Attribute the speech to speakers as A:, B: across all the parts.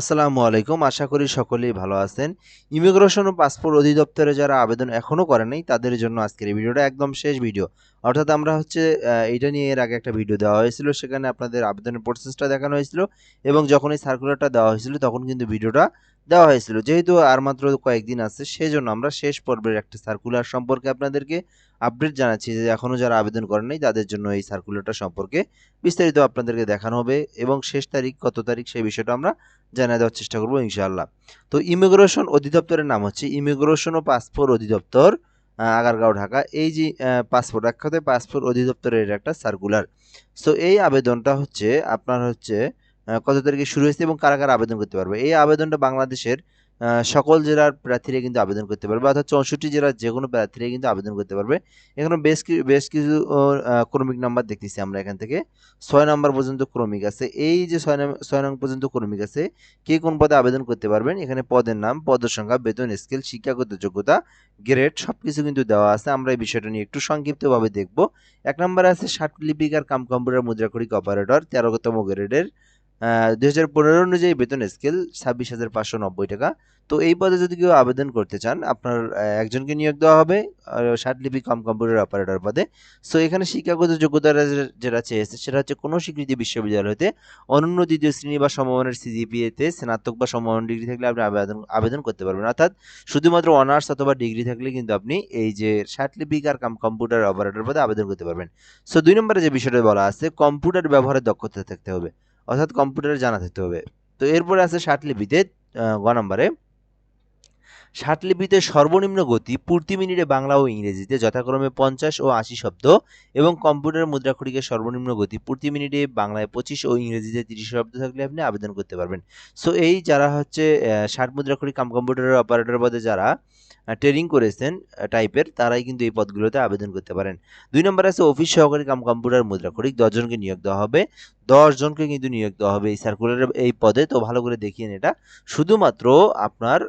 A: আসসালামু আলাইকুম। আশা করি সকলেই ভালো আছেন। ইমিগ্রেশন ও পাসপোর্ট অধিদপ্তরে যারা আবেদন এখনও করে নাই, তাদের জন্য আজকের এই ভিডিওটা একদম শেষ ভিডিও। অর্থাৎ আমরা হচ্ছে এটা নিয়ে এর আগে একটা ভিডিও দেওয়া হয়েছিল, সেখানে আপনাদের আবেদনের প্রসেসটা দেখানো হয়েছিল এবং যখন এই সার্কুলারটা দেওয়া হয়েছিল, তখন কিন্তু ভিডিওটা দেওয়া হয়েছিল। যেহেতু আর মাত্র কয়েকদিন আছে সেই জন্য আমরা শেষ পর্বের একটা সার্কুলার সম্পর্কে আপনাদেরকে আপডেট জানাচ্ছি যে এখনও যারা আবেদন করেন নাই, তাদের জন্য এই সার্কুলারটা সম্পর্কে বিস্তারিত আপনাদেরকে দেখানো হবে এবং শেষ তারিখ, কত তারিখ সেই বিষয়টা আমরা জানিয়ে দেওয়ার চেষ্টা করব ইনশাআল্লাহ। তো ইমিগ্রেশন অধিদপ্তরের নাম হচ্ছে ইমিগ্রেশন ও পাসপোর্ট অধিদপ্তর আগারগাঁও, ঢাকা। এই যে পাসপোর্ট এক পাসপোর্ট অধিদপ্তরের একটা সার্কুলার সো এই আবেদনটা হচ্ছে, আপনার হচ্ছে কত তারিখে শুরু হয়েছে এবং কারা কারা আবেদন করতে পারবে? এই আবেদনটা বাংলাদেশের সকল জেলার প্রার্থীরা কিন্তু আবেদন করতে পারবে, অর্থাৎ চৌষট্টি জেলার যে কোনো প্রার্থীরা কিন্তু আবেদন করতে পারবে। এখানে বেশ কিছু বেশ কিছু ক্রমিক নাম্বার দেখতেছি আমরা এখান থেকে। ছয় নম্বর পর্যন্ত ক্রমিক আছে। এই যে ছয় ছয় নং পর্যন্ত ক্রমিক আছে, কে কোন পদে আবেদন করতে পারবেন? এখানে পদের নাম, পদের সংখ্যা, বেতন, স্কেল, শিক্ষাগত যোগ্যতা, গ্রেড সব কিছু কিন্তু দেওয়া আছে। আমরা এই বিষয়টা নিয়ে একটু সংক্ষিপ্তভাবে দেখব। এক নম্বরে আছে ষাট লিপিকার কাম কম্পিউটার মুদ্রাক্ষরিক অপারেটর তেরোতম গ্রেডের দুই হাজার পনেরো অনুযায়ী বেতন স্কেল ছাব্বিশ হাজার পাঁচশো নব্বই টাকা। তো এই পদে যদি কেউ আবেদন করতে চান, আপনার একজনকে নিয়োগ দেওয়া হবে লিপি কাম কম্পিউটার অপারেটর পদে। সো এখানে শিক্ষাগত যোগ্যতা যেটা চেয়েছে, সেটা হচ্ছে কোনো স্বীকৃতি বিশ্ববিদ্যালয় হতে অনন্য দ্বিতীয় শ্রেণি বা সমমানের সিজিপিএতে স্নাতক বা সমমান ডিগ্রি থাকলে আপনি আবেদন আবেদন করতে পারবেন। অর্থাৎ শুধুমাত্র অনার্স অথবা ডিগ্রি থাকলে কিন্তু আপনি এই যে লিপিকার কাম কম্পিউটার অপারেটর পদে আবেদন করতে পারবেন। সো দুই নম্বরে যে বিষয়টা বলা আছে কম্পিউটার ব্যবহারের দক্ষতা থাকতে হবে। অর্থাৎ কম্পিউটারে জানা থাকতে হবে। তো এরপরে আছে ষাট লিপিতে আহ, গ নম্বরে। ষাটলিপিতে সর্বনিম্ন গতি প্রতি মিনিটে বাংলা ও ইংরেজিতে যথাক্রমে পঞ্চাশ ও আশি শব্দ এবং কম্পিউটার মুদ্রাক্ষরিকের সর্বনিম্ন গতি প্রতি মিনিটে বাংলায় পঁচিশ ও ইংরেজিতে তিরিশ শব্দ থাকলে আপনি আবেদন করতে পারবেন। সো এই যারা হচ্ছে ষাট মুদ্রাক্ষরিক কাম কম্পিউটারের অপারেটর পদে যারা ট্রেনিং করেছেন টাইপের তারাই কিন্তু এই পদগুলোতে আবেদন করতে পারেন। দুই নম্বর আছে অফিস সহকারী কাম কম্পিউটার মুদ্রাক্ষরিক দশজনকে নিয়োগ দেওয়া হবে। দশজনকে কিন্তু নিয়োগ দেওয়া হবে এই সার্কুলারের এই পদে। তো ভালো করে দেখিয়ে এটা। শুধুমাত্র আপনার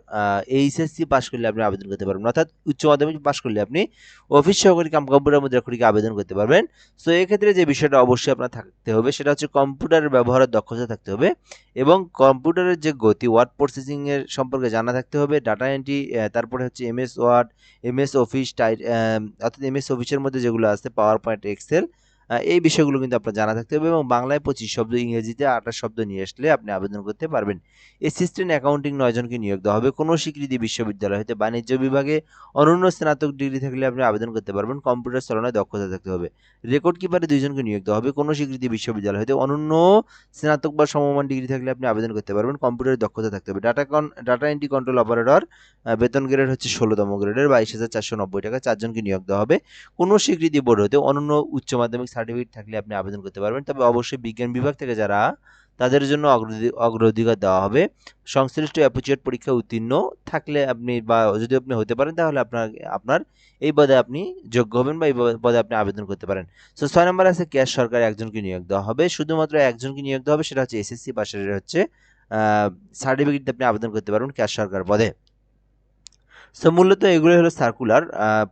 A: এইচএসসি পাশ করলে আপনি আবেদন করতে পারবেন। অর্থাৎ উচ্চ মাধ্যমিক পাশ করলে আপনি অফিস সহকারী কাম কম্পিউটার মুদ্রাক্ষরিকে আবেদন করতে পারবেন। সো এক্ষেত্রে যে বিষয়টা অবশ্যই আপনার থাকতে হবে, সেটা হচ্ছে কম্পিউটারের ব্যবহারের দক্ষতা থাকতে হবে এবং কম্পিউটারের যে গতি ওয়ার্ড প্রসেসিংয়ের সম্পর্কে জানা থাকতে হবে ডাটা এন্ট্রি তারপরে হচ্ছে এমএস ওয়ার্ড এমএস অফিস টাই অর্থাৎ এমএস অফিসের মধ্যে যেগুলো আছে পাওয়ার পয়েন্ট এক্সেল এই বিষয়গুলো কিন্তু আপনার জানা থাকতে হবে এবং বাংলায় পঁচিশ শব্দ, ইংরেজিতে আঠাশ শব্দ নিয়ে আসলে আপনি আবেদন করতে পারবেন। অ্যাসিস্ট্যান্ট অ্যাকাউন্টিং নয়জনকে নিয়োগ দেওয়া হবে। কোনো স্বীকৃতি বিশ্ববিদ্যালয় হতে বাণিজ্য বিভাগে অনন্য স্নাতক ডিগ্রি থাকলে আপনি আবেদন করতে পারবেন। কম্পিউটার চালনায় দক্ষতা থাকতে হবে। রেকর্ড কিপারে দুইজনকে নিয়োগ দেওয়া হবে। কোনো স্বীকৃতি বিশ্ববিদ্যালয় হতে অনন্য স্নাতক বা সমমান ডিগ্রি থাকলে আপনি আবেদন করতে পারবেন। কম্পিউটারের দক্ষতা থাকতে হবে। ডাটা কন ডাটা এন্ট্রি কন্ট্রোল অপারেটর বেতন গ্রেড হচ্ছে ষোলোতম গ্রেডের বাইশ হাজার চারশো নব্বই টাকা চারজনকে নিয়োগ দেওয়া হবে। কোনো স্বীকৃতি বোর্ড হতে অনন্য উচ্চ মাধ্যমিক সার্টিফিকেট থাকলে আপনি আবেদন করতে পারবেন। তবে অবশ্যই বিজ্ঞান বিভাগ থেকে যারা, তাদের জন্য অগ্রাধি- অগ্রাধিকার দেওয়া হবে। সংশ্লিষ্ট অ্যাপ্রিচিয়েট পরীক্ষায় উত্তীর্ণ থাকলে আপনি বা যদি আপনি হতে পারেন, তাহলে আপনার আপনার এই পদে আপনি যোগ্য হবেন বা এই পদে আপনি আবেদন করতে পারেন। সো ছয় নম্বর আছে ক্যাশ সরকার একজনকে নিয়োগ দেওয়া হবে। শুধুমাত্র একজনকে নিয়োগ দেওয়া হবে, সেটা হচ্ছে এসএসসি পাশের হচ্ছে সার্টিফিকেট আপনি আবেদন করতে পারবেন ক্যাশ সরকার পদে। সো মূলত এগুলো হলো সার্কুলার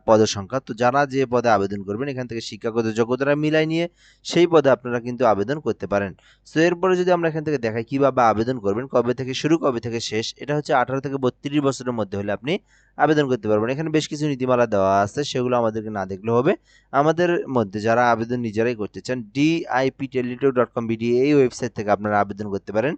A: পদের সংখ্যা। তো যারা যে পদে আবেদন করবেন, এখান থেকে শিক্ষাগত যোগ্যতাটা মিলাই নিয়ে সেই পদে আপনারা কিন্তু আবেদন করতে পারেন। সো এরপরে যদি আমরা এখান থেকে দেখাই কীভাবে আবেদন করবেন, কবে থেকে শুরু, কবে থেকে শেষ, এটা হচ্ছে আঠারো থেকে বত্রিশ বছরের মধ্যে হলে আপনি আবেদন করতে পারবেন এখানে বেশ কিছু নীতিমালা দেওয়া আছে, সেগুলো আমাদেরকে না দেখলেও হবে। আমাদের মধ্যে যারা আবেদন নিজেরাই করতে চান DIP Teletalk dot com BD এই ওয়েবসাইট থেকে আপনারা আবেদন করতে পারেন।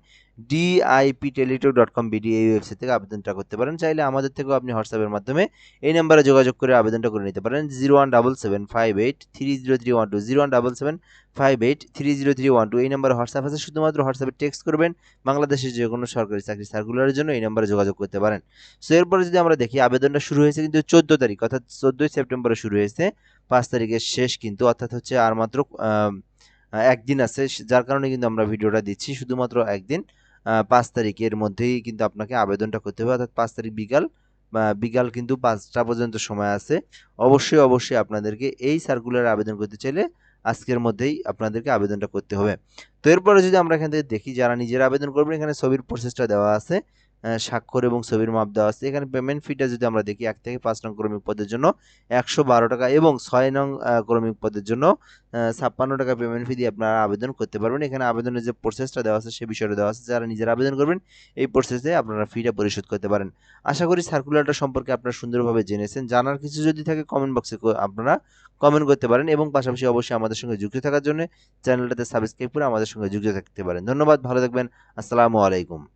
A: DIP Teletalk dot com BD এই ওয়েবসাইট থেকে আবেদনটা করতে পারেন। চাইলে আমাদের থেকেও আপনি হোয়াটসঅ্যাপের মাধ্যমে এই নাম্বারে যোগাযোগ করে আবেদনটা করে নিতে পারেন। Zero one double seven five eight three zero three one two, zero one double seven five eight three zero three one two এই নাম্বারে হোয়াটসঅ্যাপ আছে, শুধুমাত্র হোয়াটসঅ্যাপে টেক্সট করবেন, বাংলাদেশের যে কোনো সরকারি চাকরি সার্কুলারের জন্য এই নাম্বারে যোগাযোগ করতে পারেন। সো এরপরে যদি আমরা দেখি, আবেদনটা শুরু হয়েছে কিন্তু চোদ্দ তারিখ, অর্থাৎ চোদ্দোই সেপ্টেম্বরে শুরু হয়েছে, পাঁচ তারিখের শেষ কিন্তু, অর্থাৎ হচ্ছে আর মাত্র একদিন আছে যার কারণে কিন্তু আমরা ভিডিওটা দিচ্ছি, শুধুমাত্র একদিন পাঁচ তারিখের মধ্যেই কিন্তু আপনাকে আবেদনটা করতে হবে, অর্থাৎ পাঁচ তারিখ বিকাল বিকাল কিন্তু পাঁচটা পর্যন্ত সময় আছে। অবশ্যই অবশ্যই আপনাদেরকে এই সার্কুলার আবেদন করতে চাইলে আজকের মধ্যেই আপনাদেরকে আবেদনটা করতে হবে। তো এরপরে যদি আমরা এখান থেকে দেখি যারা নিজেরা আবেদন করবেন, এখানে ছবির প্রসেসটা দেওয়া আছে। স্বাক্ষর এবং ছবির মাপ দেওয়া আছে। এখানে পেমেন্ট ফিটা যদি আমরা দেখি, এক থেকে পাঁচ নং ক্রমিক পদের জন্য একশো বারো টাকা এবং ছয় নং ক্রমিক পদের জন্য ছাপ্পান্ন টাকা পেমেন্ট ফি দিয়ে আপনারা আবেদন করতে পারবেন। এখানে আবেদনের যে প্রসেসটা দেওয়া আছে, সে বিষয়টা দেওয়া আছে। যারা নিজেরা আবেদন করবেন, এই প্রসেসে আপনারা ফিটা পরিশোধ করতে পারেন। আশা করি সার্কুলারটা সম্পর্কে আপনারা সুন্দরভাবে জেনেছেন। জানার কিছু যদি থাকে কমেন্ট বক্সে আপনারা কমেন্ট করতে পারেন এবং পাশাপাশি অবশ্যই আমাদের সঙ্গে যুক্ত থাকার জন্য চ্যানেলটাতে সাবস্ক্রাইব করে আমাদের সঙ্গে যুক্ত থাকতে পারেন। ধন্যবাদ, ভালো থাকবেন। আসসালামু আলাইকুম।